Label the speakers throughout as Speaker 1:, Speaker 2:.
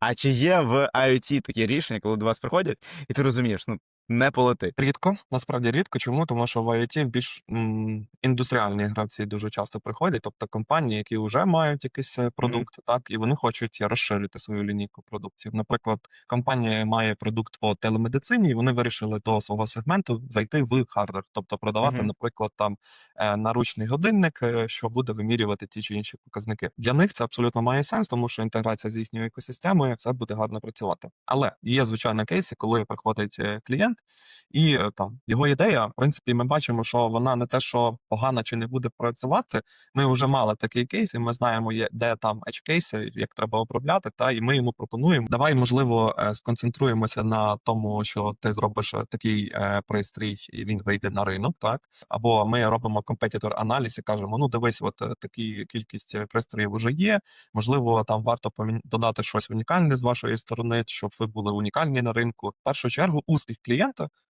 Speaker 1: А чи є в IoT такі рішення, коли до вас приходять, і ти розумієш, ну не полетить?
Speaker 2: Рідко, насправді рідко. Чому? Тому що в IoT більш м, індустріальні гравці дуже часто приходять, тобто компанії, які вже мають якийсь е, продукт, так, і вони хочуть розширити свою лінійку продуктів. Наприклад, компанія має продукт по телемедицині, і вони вирішили до свого сегменту зайти в хардвер, тобто продавати,
Speaker 1: Мгм.
Speaker 2: наприклад, там е, наручний годинник, е, що буде вимірювати ті чи інші показники. Для них це абсолютно має сенс, тому що інтеграція з їхньою екосистемою все буде гарно працювати. Але є звичайно кейси, коли приходить е, клієнт. І е, там його ідея, в принципі, ми бачимо, що вона не те, що погана чи не буде працювати. Ми вже мали такий кейс, і ми знаємо, де там edge кейси, як треба обробляти. Та і ми йому пропонуємо. Давай, можливо, е, сконцентруємося на тому, що ти зробиш е, такий пристрій, і він вийде на ринок, так або ми робимо компетітор аналіз і кажемо: ну дивись, от такі кількість пристроїв вже є. Можливо, там варто додати щось унікальне з вашої сторони, щоб ви були унікальні на ринку. В першу чергу, успіх клієнта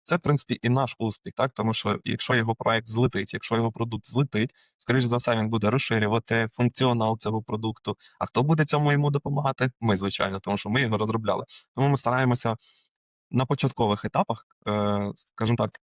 Speaker 2: це, в принципі, і наш успіх, так тому що якщо його проект злетить, якщо його продукт злетить, скоріш за все, він буде розширювати функціонал цього продукту. А хто буде цьому йому допомагати? Ми, звичайно, тому що ми його розробляли. Тому ми стараємося на початкових етапах, е, скажімо так,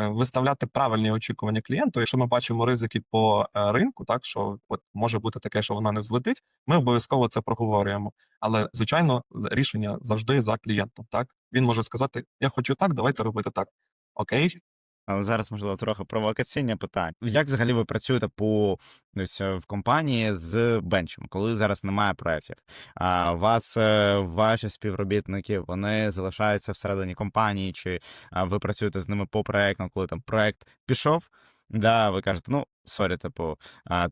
Speaker 2: е, виставляти правильні очікування клієнту. Якщо ми бачимо ризики по е, ринку, так що от може бути таке, що вона не взлетить, ми обов'язково це проговорюємо. Але звичайно, рішення завжди за клієнтом. Так він може сказати: Я хочу так, давайте робити так. Окей,
Speaker 1: Зараз, можливо, трохи провокаційне питання. Як взагалі ви працюєте по ось, в компанії з бенчем, коли зараз немає проєктів? А вас е, ваші співробітники вони залишаються всередині компанії, чи ви працюєте з ними по проектам, коли там проект пішов? Да, ви кажете, ну сорі, типу,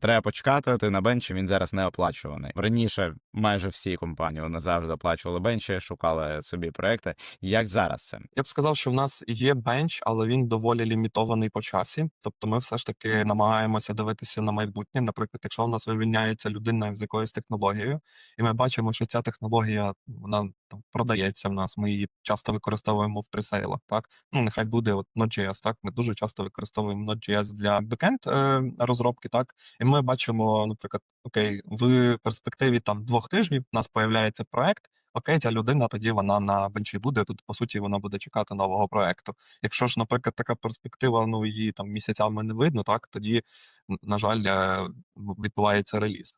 Speaker 1: треба почекати. Ти на бенчі він зараз не оплачуваний. Раніше майже всі компанії вони завжди оплачували бенчі, шукали собі проекти. Як зараз це?
Speaker 2: Я б сказав, що в нас є бенч, але він доволі лімітований по часі. Тобто, ми все ж таки намагаємося дивитися на майбутнє. Наприклад, якщо в нас вивільняється людина з якоюсь технологією, і ми бачимо, що ця технологія вона там продається в нас. Ми її часто використовуємо в пресейлах. Так ну нехай буде от Node.js, Так ми дуже часто використовуємо Node.js для бекенд е, розробки. Так і ми бачимо, наприклад, окей, в перспективі там двох тижнів у нас появляється проект. Окей, ця людина тоді вона на бенчі буде. Тут по суті вона буде чекати нового проекту. Якщо ж, наприклад, така перспектива, ну її там місяцями не видно, так тоді на жаль е, відбувається реліз.